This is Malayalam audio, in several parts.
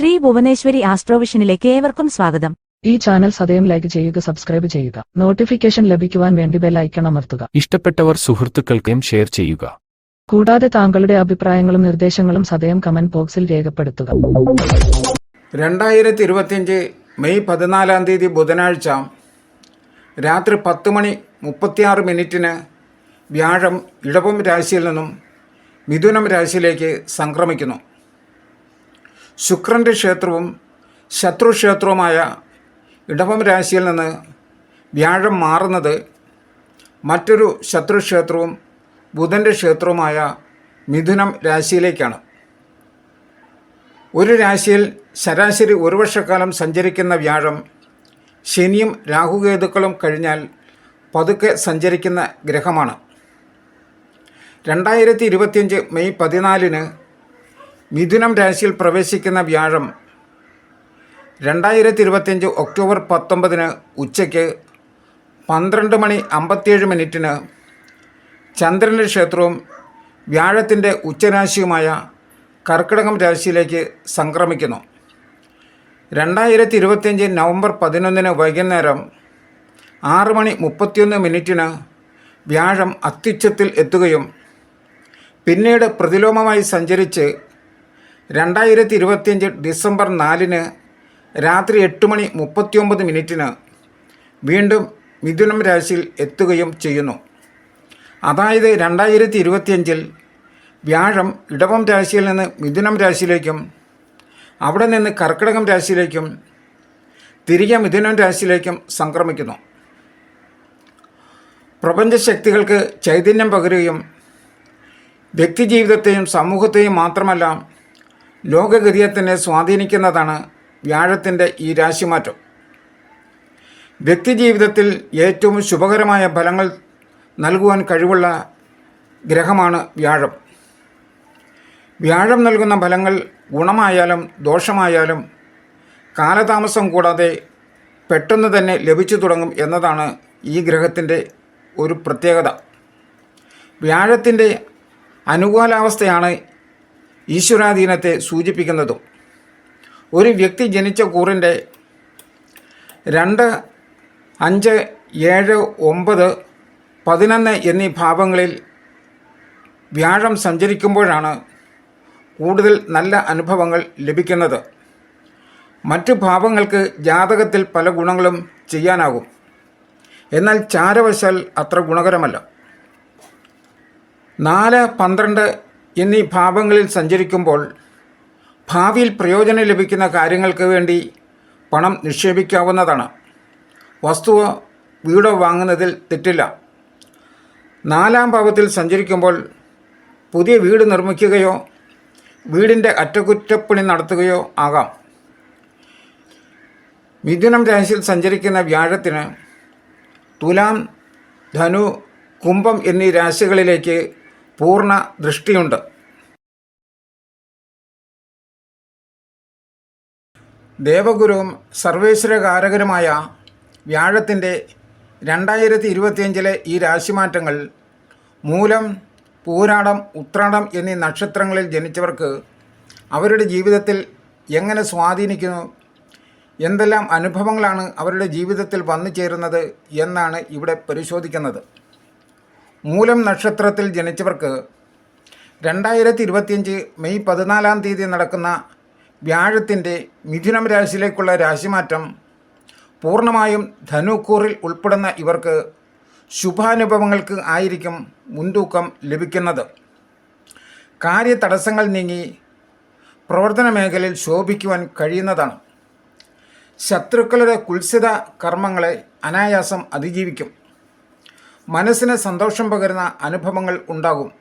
ശ്രീ ഭുവനേശ്വരി ആസ്ട്രോവിഷനിലേക്ക് ഏവർക്കും സ്വാഗതം. ഈ ചാനൽ സദയം ലൈക്ക് ചെയ്യുക സബ്സ്ക്രൈബ് ചെയ്യുക. നോട്ടിഫിക്കേഷൻ ലഭിക്കുവാൻ വേണ്ടി ബെൽ ഐക്കൺ അമർത്തുക. ഇഷ്ടപ്പെട്ടവർ സുഹൃത്തുക്കൾക്കും ഷെയർ ചെയ്യുക. കൂടാതെ താങ്കളുടെ അഭിപ്രായങ്ങളും നിർദ്ദേശങ്ങളും സദയം കമന്റ് ബോക്സിൽ രേഖപ്പെടുത്തുക. രണ്ടായിരത്തി ഇരുപത്തിയഞ്ച് മെയ് പതിനാലാം തീയതി ബുധനാഴ്ച രാത്രി പത്ത് മണി മുപ്പത്തിയാറ് മിനിറ്റിന് വ്യാഴം ഇടവം രാശിയിൽ നിന്നും മിഥുനം രാശിയിലേക്ക് സംക്രമിക്കുന്നു. ശുക്രന്റെ ക്ഷേത്രവും ശത്രുക്ഷേത്രവുമായ ഇടവം രാശിയിൽ നിന്ന് വ്യാഴം മാറുന്നത് മറ്റൊരു ശത്രുക്ഷേത്രവും ബുധന്റെ ക്ഷേത്രവുമായ മിഥുനം രാശിയിലേക്കാണ്. ഒരു രാശിയിൽ ശരാശരി ഒരു വർഷക്കാലം സഞ്ചരിക്കുന്ന വ്യാഴം ശനിയും രാഹുകേതുക്കളും കഴിഞ്ഞാൽ പതുക്കെ സഞ്ചരിക്കുന്ന ഗ്രഹമാണ്. രണ്ടായിരത്തി ഇരുപത്തിയഞ്ച് മെയ് പതിനാലിന് മിഥുനം രാശിയിൽ പ്രവേശിക്കുന്ന വ്യാഴം രണ്ടായിരത്തി ഇരുപത്തിയഞ്ച് ഒക്ടോബർ പത്തൊമ്പതിന് ഉച്ചയ്ക്ക് പന്ത്രണ്ട് മണി അമ്പത്തിയേഴ് മിനിറ്റിന് ചന്ദ്രന്റെ ക്ഷേത്രവും വ്യാഴത്തിന്റെ ഉച്ചരാശിയുമായ കർക്കിടകം രാശിയിലേക്ക് സംക്രമിക്കുന്നു. രണ്ടായിരത്തി ഇരുപത്തിയഞ്ച് നവംബർ പതിനൊന്നിന് വൈകുന്നേരം ആറ് മണി മുപ്പത്തിയൊന്ന് മിനിറ്റിന് വ്യാഴം അത്യുച്ചത്തിൽ എത്തുകയും പിന്നീട് പ്രതിലോമമായി സഞ്ചരിച്ച് രണ്ടായിരത്തി ഇരുപത്തിയഞ്ച് ഡിസംബർ നാലിന് രാത്രി എട്ട് മണി മുപ്പത്തിയൊമ്പത് മിനിറ്റിന് വീണ്ടും മിഥുനം രാശിയിൽ എത്തുകയും ചെയ്യുന്നു. അതായത് രണ്ടായിരത്തി ഇരുപത്തിയഞ്ചിൽ വ്യാഴം ഇടവം രാശിയിൽ നിന്ന് മിഥുനം രാശിയിലേക്കും അവിടെ നിന്ന് കർക്കിടകം രാശിയിലേക്കും തിരികെ മിഥുനം രാശിയിലേക്കും സംക്രമിക്കുന്നു. പ്രപഞ്ചശക്തികൾക്ക് ചൈതന്യം പകരുകയും വ്യക്തിജീവിതത്തെയും സമൂഹത്തെയും മാത്രമല്ല ലോകഗതിയെ തന്നെ സ്വാധീനിക്കുന്നതാണ് വ്യാഴത്തിന്റെ ഈ രാശിമാറ്റം. വ്യക്തിജീവിതത്തിൽ ഏറ്റവും ശുഭകരമായ ഫലങ്ങൾ നൽകുവാൻ കഴിവുള്ള ഗ്രഹമാണ് വ്യാഴം. വ്യാഴം നൽകുന്ന ഫലങ്ങൾ ഗുണമായാലും ദോഷമായാലും കാലതാമസം കൂടാതെ പെട്ടെന്ന് തന്നെ ലഭിച്ചു തുടങ്ങും എന്നതാണ് ഈ ഗ്രഹത്തിന്റെ ഒരു പ്രത്യേകത. വ്യാഴത്തിന്റെ അനുകൂലാവസ്ഥയാണ് ഈശ്വരാധീനത്തെ സൂചിപ്പിക്കുന്നതും. ഒരു വ്യക്തി ജനിച്ച കൂറിന്റെ രണ്ട് അഞ്ച് ഏഴ് ഒമ്പത് പതിനൊന്ന് എന്നീ ഭാവങ്ങളിൽ വ്യാഴം സഞ്ചരിക്കുമ്പോഴാണ് കൂടുതൽ നല്ല അനുഭവങ്ങൾ ലഭിക്കുന്നത്. മറ്റു ഭാവങ്ങൾക്ക് ജാതകത്തിൽ പല ഗുണങ്ങളും ചെയ്യാനാകും. എന്നാൽ ചാരവശാൽ അത്ര ഗുണകരമല്ല. നാല് പന്ത്രണ്ട് എന്നീ ഭാവങ്ങളിൽ സഞ്ചരിക്കുമ്പോൾ ഭാവിയിൽ പ്രയോജനം ലഭിക്കുന്ന കാര്യങ്ങൾക്ക് വേണ്ടി പണം നിക്ഷേപിക്കാവുന്നതാണ്. വസ്തുവോ വീടോ വാങ്ങുന്നതിൽ തെറ്റില്ല. നാലാം ഭാവത്തിൽ സഞ്ചരിക്കുമ്പോൾ പുതിയ വീട് നിർമ്മിക്കുകയോ വീടിന്റെ അറ്റകുറ്റപ്പണി നടത്തുകയോ ആകാം. മിഥുനം രാശിയിൽ സഞ്ചരിക്കുന്ന വ്യാഴത്തിന് തുലാം ധനു കുംഭം എന്നീ രാശികളിലേക്ക് പൂർണ ദൃഷ്ടിയുണ്ട്. ദേവഗുരുവും സർവേശ്വരകാരകരുമായ വ്യാഴത്തിന്റെ രണ്ടായിരത്തി ഇരുപത്തിയഞ്ചിലെ ഈ രാശിമാറ്റങ്ങൾ മൂലം പൂരാടം ഉത്രാടം എന്നീ നക്ഷത്രങ്ങളിൽ ജനിച്ചവർക്ക് അവരുടെ ജീവിതത്തിൽ എങ്ങനെ സ്വാധീനിക്കുന്നു എന്തെല്ലാം അനുഭവങ്ങളാണ് അവരുടെ ജീവിതത്തിൽ വന്നു ചേരുന്നത് എന്നാണ് ഇവിടെ പരിശോധിക്കുന്നത്. മൂലം നക്ഷത്രത്തിൽ ജനിച്ചവർക്ക് രണ്ടായിരത്തി ഇരുപത്തിയഞ്ച് മെയ് പതിനാലാം തീയതി നടക്കുന്ന വ്യാഴത്തിന്റെ മിഥുനം രാശിയിലേക്കുള്ള രാശിമാറ്റം പൂർണമായും ധനുക്കൂറിൽ ഉൾപ്പെടുന്ന ഇവർക്ക് ശുഭാനുഭവങ്ങൾക്ക് ആയിരിക്കും മുൻതൂക്കം ലഭിക്കുന്നത്. കാര്യതടസ്സങ്ങൾ നീങ്ങി പ്രവർത്തന മേഖലയിൽ ശോഭിക്കുവാൻ കഴിയുന്നതാണ്. ശത്രുക്കളുടെ കുൽസിത കർമ്മങ്ങളെ അനായാസം അതിജീവിക്കും. മനസ്സിന് സന്തോഷം പകരുന്ന അനുഭവങ്ങൾ ഉണ്ടാകും.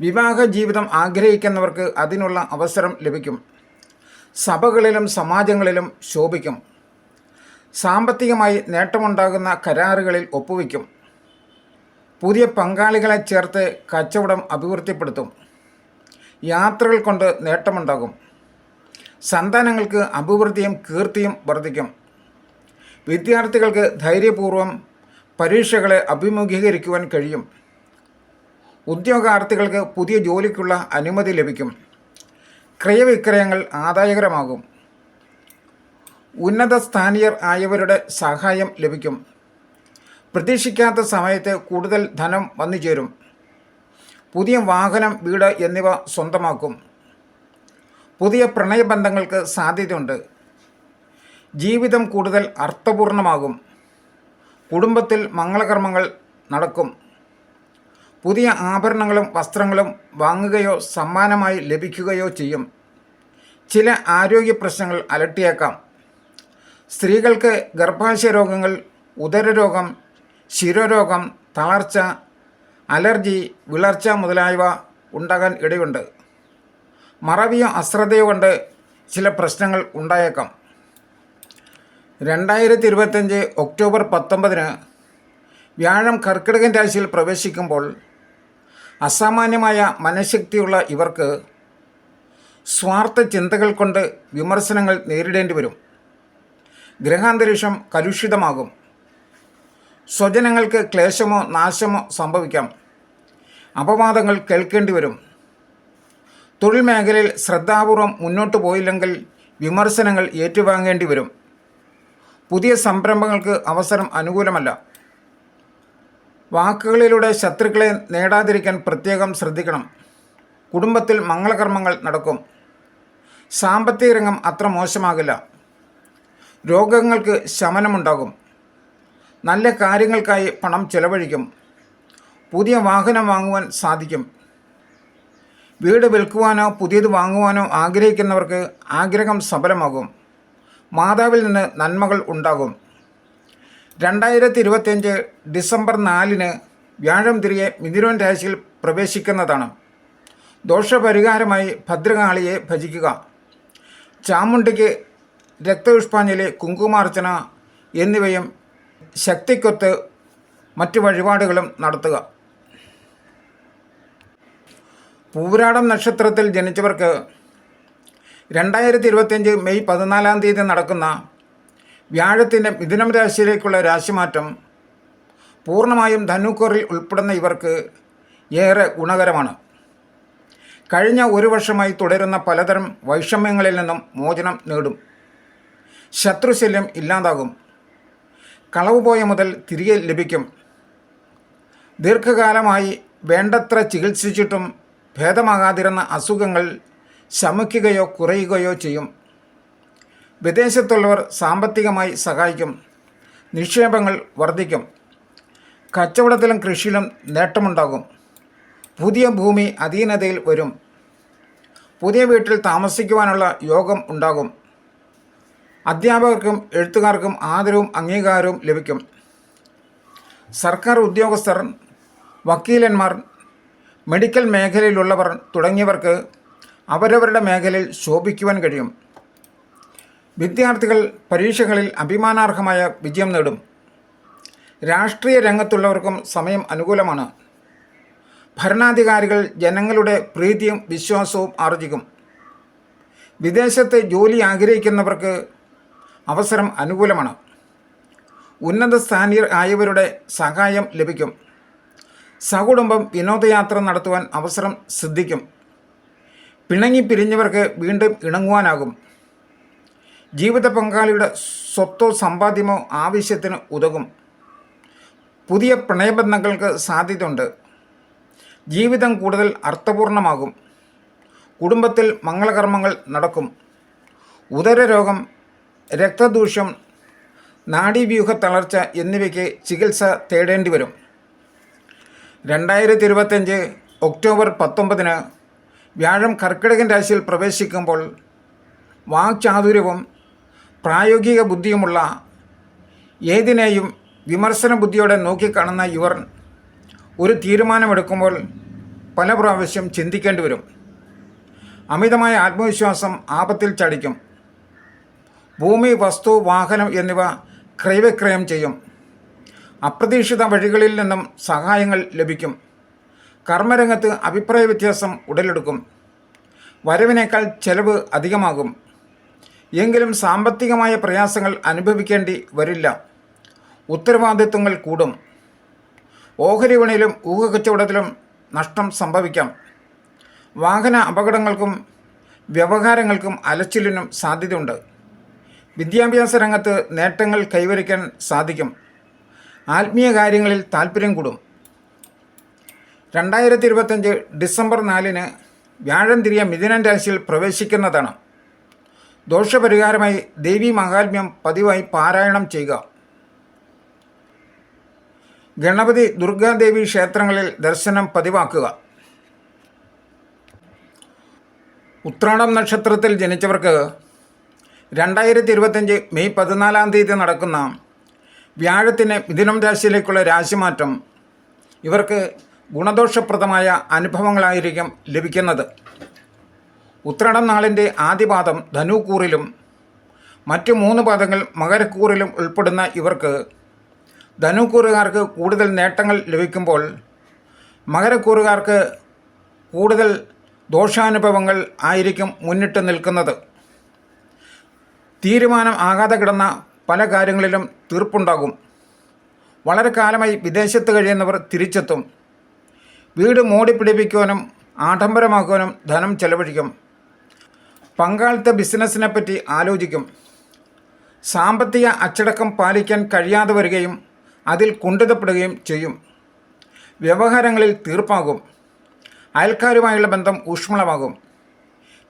വിവാഹ ജീവിതം ആഗ്രഹിക്കുന്നവർക്ക് അതിനുള്ള അവസരം ലഭിക്കും. സഭകളിലും സമാജങ്ങളിലും ശോഭിക്കും. സാമ്പത്തികമായി നേട്ടമുണ്ടാകുന്ന കരാറുകളിൽ ഒപ്പുവയ്ക്കും പുതിയ പങ്കാളികളെ ചേർത്ത് കച്ചവടം അഭിവൃദ്ധിപ്പെടുത്തും. യാത്രകൾ കൊണ്ട് നേട്ടമുണ്ടാകും. സന്താനങ്ങൾക്ക് അഭിവൃദ്ധിയും കീർത്തിയും വർദ്ധിക്കും. വിദ്യാർത്ഥികൾക്ക് ധൈര്യപൂർവം പരീക്ഷകളെ അഭിമുഖീകരിക്കുവാൻ കഴിയും. ഉദ്യോഗാർത്ഥികൾക്ക് പുതിയ ജോലിക്കുള്ള അനുമതി ലഭിക്കും. ക്രയവിക്രയങ്ങൾ ആദായകരമാകും. ഉന്നത സ്ഥാനീയർ ആയവരുടെ സഹായം ലഭിക്കും. പ്രതീക്ഷിക്കാത്ത സമയത്ത് കൂടുതൽ ധനം വന്നു ചേരും. പുതിയ വാഹനം വീട് എന്നിവ സ്വന്തമാക്കും. പുതിയ പ്രണയബന്ധങ്ങൾക്ക് സാധ്യതയുണ്ട്. ജീവിതം കൂടുതൽ അർത്ഥപൂർണമാകും. കുടുംബത്തിൽ മംഗളകർമ്മങ്ങൾ നടക്കും. പുതിയ ആഭരണങ്ങളും വസ്ത്രങ്ങളും വാങ്ങുകയോ സമ്മാനമായി ലഭിക്കുകയോ ചെയ്യും. ചില ആരോഗ്യ പ്രശ്നങ്ങൾ അലട്ടിയേക്കാം. സ്ത്രീകൾക്ക് ഗർഭാശയ രോഗങ്ങൾ ഉദരരോഗം ശിരോരോഗം തളർച്ച അലർജി വിളർച്ച മുതലായവ ഉണ്ടാകാൻ ഇടയുണ്ട്. മറവിയോ അശ്രദ്ധയോ കൊണ്ട് ചില പ്രശ്നങ്ങൾ ഉണ്ടായേക്കാം. രണ്ടായിരത്തി ഇരുപത്തഞ്ച് ഒക്ടോബർ പത്തൊമ്പതിന് വ്യാഴം കർക്കിടകൻ രാശിയിൽ പ്രവേശിക്കുമ്പോൾ അസാമാന്യമായ മനഃശക്തിയുള്ള ഇവർക്ക് സ്വാർത്ഥ ചിന്തകൾ കൊണ്ട് വിമർശനങ്ങൾ നേരിടേണ്ടി വരും. ഗ്രഹാന്തരീക്ഷം കലുഷിതമാകും. സ്വജനങ്ങൾക്ക് ക്ലേശമോ നാശമോ സംഭവിക്കാം. അപവാദങ്ങൾ കേൾക്കേണ്ടി വരും. തൊഴിൽ മേഖലയിൽ ശ്രദ്ധാപൂർവം മുന്നോട്ട് പോയില്ലെങ്കിൽ വിമർശനങ്ങൾ ഏറ്റുവാങ്ങേണ്ടി വരും. പുതിയ സംരംഭങ്ങൾക്ക് അവസരം അനുകൂലമല്ല. വാക്കുകളിലൂടെ ശത്രുക്കളെ നേടാതിരിക്കാൻ പ്രത്യേകം ശ്രദ്ധിക്കണം. കുടുംബത്തിൽ മംഗളകർമ്മങ്ങൾ നടക്കും. സാമ്പത്തിക രംഗം അത്ര മോശമാകില്ല. രോഗങ്ങൾക്ക് ശമനമുണ്ടാകും. നല്ല കാര്യങ്ങൾക്കായി പണം ചെലവഴിക്കും. പുതിയ വാഹനം വാങ്ങുവാൻ സാധിക്കും. വീട് വിൽക്കുവാനോ പുതിയത് വാങ്ങുവാനോ ആഗ്രഹിക്കുന്നവർക്ക് ആഗ്രഹം സഫലമാകും. മാതാവിൽ നിന്ന് നന്മകൾ ഉണ്ടാകും. രണ്ടായിരത്തി ഇരുപത്തിയഞ്ച് ഡിസംബർ നാലിന് വ്യാഴം തിരികെ മിഥുനൻ രാശിയിൽ പ്രവേശിക്കുന്നതാണ്. ദോഷപരിഹാരമായി ഭദ്രകാളിയെ ഭജിക്കുക. ചാമുണ്ടിക്ക് രക്തപുഷ്പാഞ്ജലി കുങ്കുമാർച്ചന എന്നിവയും ശക്തിക്കൊത്ത് മറ്റു വഴിപാടുകളും നടത്തുക. പൂരാടം നക്ഷത്രത്തിൽ ജനിച്ചവർക്ക് രണ്ടായിരത്തി ഇരുപത്തിയഞ്ച് മെയ് പതിനാലാം തീയതി നടക്കുന്ന വ്യാഴത്തിന്റെ മിഥുനം രാശിയിലേക്കുള്ള രാശിമാറ്റം പൂർണമായും ധനുക്കോറിൽ ഉൾപ്പെടുന്ന ഇവർക്ക് ഏറെ ഗുണകരമാണ്. കഴിഞ്ഞ ഒരു വർഷമായി തുടരുന്ന പലതരം വൈഷമ്യങ്ങളിൽ നിന്നും മോചനം നേടും. ശത്രുശല്യം ഇല്ലാതാകും. കളവ് പോയ മുതൽ തിരികെ ലഭിക്കും. ദീർഘകാലമായി വേണ്ടത്ര ചികിത്സിച്ചിട്ടും ഭേദമാകാതിരുന്ന അസുഖങ്ങൾ ശമിക്കുകയോ കുറയുകയോ ചെയ്യും. വിദേശത്തുള്ളവർ സാമ്പത്തികമായി സഹായിക്കും നിക്ഷേപങ്ങൾ വർദ്ധിക്കും കച്ചവടത്തിലും കൃഷിയിലും നേട്ടമുണ്ടാകും. പുതിയ ഭൂമി അധീനതയിൽ വരും. പുതിയ വീട്ടിൽ താമസിക്കുവാനുള്ള യോഗം ഉണ്ടാകും. അധ്യാപകർക്കും എഴുത്തുകാർക്കും ആദരവും അംഗീകാരവും ലഭിക്കും. സർക്കാർ ഉദ്യോഗസ്ഥർ വക്കീലന്മാർ മെഡിക്കൽ മേഖലയിലുള്ളവർ തുടങ്ങിയവർക്ക് അവരവരുടെ മേഖലയിൽ ശോഭിക്കുവാൻ കഴിയും. വിദ്യാർത്ഥികൾ പരീക്ഷകളിൽ അഭിമാനാർഹമായ വിജയം നേടും. രാഷ്ട്രീയ രംഗത്തുള്ളവർക്കും സമയം അനുകൂലമാണ്. ഭരണാധികാരികൾ ജനങ്ങളുടെ പ്രീതിയും വിശ്വാസവും ആർജിക്കും. വിദേശത്ത് ജോലി ആഗ്രഹിക്കുന്നവർക്ക് അവസരം അനുകൂലമാണ്. ഉന്നത സ്ഥാനീയർ ആയവരുടെ സഹായം ലഭിക്കും. സകുടുംബം വിനോദയാത്ര നടത്തുവാൻ അവസരം സിദ്ധിക്കും. പിണങ്ങി പിരിഞ്ഞവർക്ക് വീണ്ടും ഇണങ്ങുവാനാകും. ജീവിത പങ്കാളിയുടെ സ്വത്തോ സമ്പാദ്യമോ ആവശ്യത്തിന് ഉതകും. പുതിയ പ്രണയബന്ധങ്ങൾക്ക് സാധ്യതയുണ്ട്. ജീവിതം കൂടുതൽ അർത്ഥപൂർണമാകും. കുടുംബത്തിൽ മംഗളകർമ്മങ്ങൾ നടക്കും. ഉദരരോഗം രക്തദൂഷ്യം നാഡീവ്യൂഹ തളർച്ച എന്നിവയ്ക്ക് ചികിത്സ തേടേണ്ടി വരും. രണ്ടായിരത്തി ഇരുപത്തഞ്ച് ഒക്ടോബർ പത്തൊമ്പതിന് വ്യാഴം കർക്കിടകൻ രാശിയിൽ പ്രവേശിക്കുമ്പോൾ വാക്ചാതുര്യവും പ്രായോഗിക ബുദ്ധിയുമുള്ള ഏതിനെയും വിമർശന ബുദ്ധിയോടെ നോക്കിക്കാണുന്ന ഇവർ ഒരു തീരുമാനമെടുക്കുമ്പോൾ പല പ്രാവശ്യം ചിന്തിക്കേണ്ടി വരും. അമിതമായ ആത്മവിശ്വാസം ആപത്തിൽ ചടിക്കും. ഭൂമി വസ്തു വാഹനം എന്നിവ ക്രയവിക്രയം ചെയ്യും. അപ്രതീക്ഷിത വഴികളിൽ നിന്നും സഹായങ്ങൾ ലഭിക്കും. കർമ്മരംഗത്ത് അഭിപ്രായ വ്യത്യാസം ഉടലെടുക്കും. വരവിനേക്കാൾ ചെലവ് അധികമാകും. എങ്കിലും സാമ്പത്തികമായ പ്രയാസങ്ങൾ അനുഭവിക്കേണ്ടി വരില്ല. ഉത്തരവാദിത്വങ്ങൾ കൂടും. ഓഹരി വിണിയിലും ഊഹക്കച്ചവടത്തിലും നഷ്ടം സംഭവിക്കാം. വാഹന അപകടങ്ങൾക്കും വ്യവഹാരങ്ങൾക്കും അലച്ചിലിനും സാധ്യതയുണ്ട്. വിദ്യാഭ്യാസ രംഗത്ത് നേട്ടങ്ങൾ കൈവരിക്കാൻ സാധിക്കും. ആത്മീയ കാര്യങ്ങളിൽ താല്പര്യം കൂടും. രണ്ടായിരത്തി ഇരുപത്തഞ്ച് ഡിസംബർ നാലിന് വ്യാഴം തിരിയ മിഥുനൻ രാശിയിൽ പ്രവേശിക്കുന്നതാണ്. ദോഷപരിഹാരമായി ദേവി മഹാത്മ്യം പതിവായി പാരായണം ചെയ്യുക. ഗണപതി ദുർഗാദേവി ക്ഷേത്രങ്ങളിൽ ദർശനം പതിവാക്കുക. ഉത്രാടം നക്ഷത്രത്തിൽ ജനിച്ചവർക്ക് രണ്ടായിരത്തി ഇരുപത്തഞ്ച് മെയ് പതിനാലാം തീയതി നടക്കുന്ന വ്യാഴത്തിന് മിഥുനം രാശിയിലേക്കുള്ള രാശിമാറ്റം ഇവർക്ക് ഗുണദോഷപ്രദമായ അനുഭവങ്ങളായിരിക്കും ലഭിക്കുന്നത്. ഉത്രാടം നാളിന്റെ ആദ്യപാദം ധനുക്കൂറിലും മറ്റ് മൂന്ന് പാദങ്ങൾ മകരക്കൂറിലും ഉൾപ്പെടുന്ന ഇവർക്ക് ധനുക്കൂറുകാർക്ക് കൂടുതൽ നേട്ടങ്ങൾ ലഭിക്കുമ്പോൾ മകരക്കൂറുകാർക്ക് കൂടുതൽ ദോഷാനുഭവങ്ങൾ ആയിരിക്കും മുന്നിട്ട് നിൽക്കുന്നത്. തീരുമാനം ആകാതെ കിടന്ന പല കാര്യങ്ങളിലും തീർപ്പുണ്ടാകും. വളരെ കാലമായി വിദേശത്ത് കഴിയുന്നവർ തിരിച്ചെത്തും. വീട് മോടിപ്പിടിപ്പിക്കുവാനും ആഡംബരമാക്കുവാനും ധനം ചെലവഴിക്കും. പങ്കാളിത്ത ബിസിനസ്സിനെ പറ്റി ആലോചിക്കും. സാമ്പത്തിക അച്ചടക്കം പാലിക്കാൻ കഴിയാതെ വരികയും അതിൽ കുണ്ഠിതപ്പെടുകയും ചെയ്യും. വ്യവഹാരങ്ങളിൽ തീർപ്പാകും. അയൽക്കാരുമായുള്ള ബന്ധം ഊഷ്മളമാകും.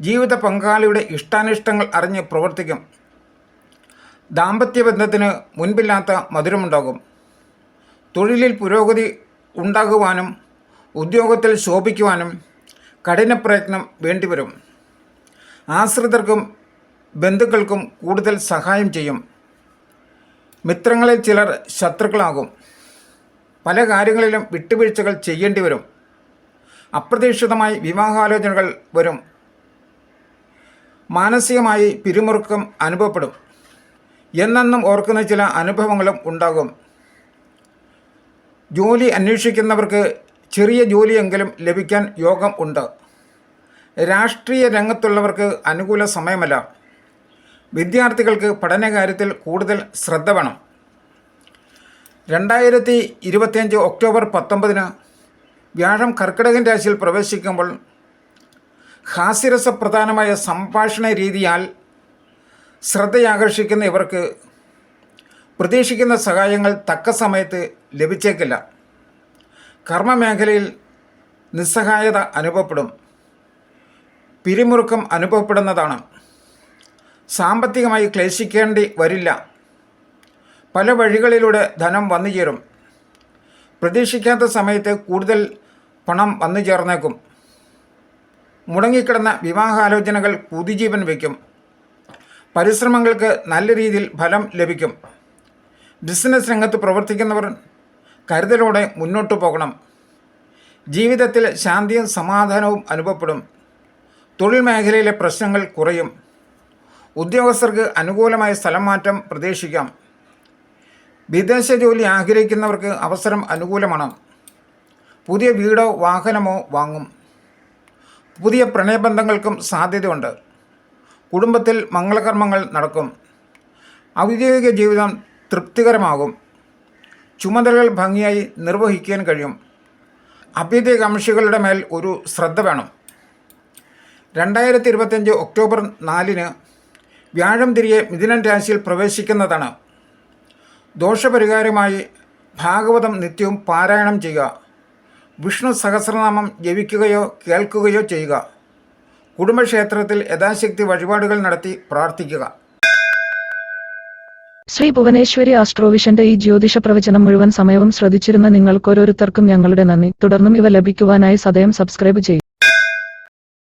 ജീവിത പങ്കാളിയുടെ ഇഷ്ടാനിഷ്ടങ്ങൾ അറിഞ്ഞ് പ്രവർത്തിക്കും. ദാമ്പത്യ ബന്ധത്തിന് മുൻപില്ലാത്ത മധുരമുണ്ടാകും. തൊഴിലിൽ പുരോഗതി ഉണ്ടാകുവാനും ഉദ്യോഗത്തിൽ ശോഭിക്കുവാനും കഠിന പ്രയത്നം വേണ്ടിവരും. ആശ്രിതർക്കും ബന്ധുക്കൾക്കും കൂടുതൽ സഹായം ചെയ്യും. മിത്രങ്ങളിൽ ചിലർ ശത്രുക്കളാകും. പല കാര്യങ്ങളിലും വിട്ടുവീഴ്ചകൾ ചെയ്യേണ്ടി വരും. അപ്രതീക്ഷിതമായി വിവാഹാലോചനകൾ വരും. മാനസികമായി പിരിമുറുക്കം അനുഭവപ്പെടും. എന്നെന്നും ഓർക്കുന്ന ചില അനുഭവങ്ങളും ഉണ്ടാകും. ജോലി അന്വേഷിക്കുന്നവർക്ക് ചെറിയ ജോലിയെങ്കിലും ലഭിക്കാൻ യോഗം ഉണ്ട്. രാഷ്ട്രീയ രംഗത്തുള്ളവർക്ക് അനുകൂല സമയമല്ല. വിദ്യാർത്ഥികൾക്ക് പഠനകാര്യത്തിൽ കൂടുതൽ ശ്രദ്ധ വേണം. രണ്ടായിരത്തി ഇരുപത്തിയഞ്ച് ഒക്ടോബർ പത്തൊമ്പതിന് വ്യാഴം കർക്കിടകൻ രാശിയിൽ പ്രവേശിക്കുമ്പോൾ ഹാസ്യരസപ്രധാനമായ സംഭാഷണ രീതിയാൽ ശ്രദ്ധയാകർഷിക്കുന്ന ഇവർക്ക് പ്രതീക്ഷിക്കുന്ന സഹായങ്ങൾ തക്ക സമയത്ത് ലഭിച്ചേക്കില്ല. കർമ്മമേഖലയിൽ നിസ്സഹായത അനുഭവപ്പെടും. പിരിമുറുക്കം അനുഭവപ്പെടുന്നതാണ്. സാമ്പത്തികമായി ക്ലേശിക്കേണ്ടി വരില്ല. പല വഴികളിലൂടെ ധനം വന്നു ചേരും. പ്രതീക്ഷിക്കാത്ത സമയത്ത് കൂടുതൽ പണം വന്നു ചേർന്നേക്കും. മുടങ്ങിക്കിടന്ന വിവാഹാലോചനകൾ പുതുജീവൻ വയ്ക്കും. പരിശ്രമങ്ങൾക്ക് നല്ല രീതിയിൽ ഫലം ലഭിക്കും. ബിസിനസ് രംഗത്ത് പ്രവർത്തിക്കുന്നവർ കരുതലോടെ മുന്നോട്ടു പോകണം. ജീവിതത്തിൽ ശാന്തിയും സമാധാനവും അനുഭവപ്പെടും. തൊഴിൽ മേഖലയിലെ പ്രശ്നങ്ങൾ കുറയും. ഉദ്യോഗസ്ഥർക്ക് അനുകൂലമായ സ്ഥലം മാറ്റം പ്രതീക്ഷിക്കാം. വിദേശ ജോലി ആഗ്രഹിക്കുന്നവർക്ക് അവസരം അനുകൂലമാണ്. പുതിയ വീടോ വാഹനമോ വാങ്ങും. പുതിയ പ്രണയബന്ധങ്ങൾക്കും സാധ്യതയുണ്ട്. കുടുംബത്തിൽ മംഗളകർമ്മങ്ങൾ നടക്കും. ഔദ്യോഗിക ജീവിതം തൃപ്തികരമാകും. ചുമതലകൾ ഭംഗിയായി നിർവഹിക്കാൻ കഴിയും. അഭ്യുദയകാംക്ഷികളുടെ മേൽ ഒരു ശ്രദ്ധ വേണം. രണ്ടായിരത്തി ഇരുപത്തഞ്ച് ഒക്ടോബർ നാലിന് വ്യാഴം തിരികെ മിഥുനൻ രാശിയിൽ പ്രവേശിക്കുന്നതാണ്. ദോഷപരിഹാരമായി ഭാഗവതം നിത്യവും പാരായണം ചെയ്യുക. വിഷ്ണു സഹസ്രനാമം ജപിക്കുകയോ കേൾക്കുകയോ ചെയ്യുക. കുടുംബക്ഷേത്രത്തിൽ യഥാശക്തി വഴിപാടുകൾ നടത്തി പ്രാർത്ഥിക്കുക. ശ്രീ ഭുവനേശ്വരി ആസ്ട്രോവിഷന്റെ ഈ ജ്യോതിഷ പ്രവചനം മുഴുവൻ സമയവും ശ്രദ്ധിച്ചിരുന്ന നിങ്ങൾക്കോരോരുത്തർക്കും ഞങ്ങളുടെ നന്ദി. തുടർന്നും ഇവ ലഭിക്കുവാനായി സദയം സബ്സ്ക്രൈബ് ചെയ്യും.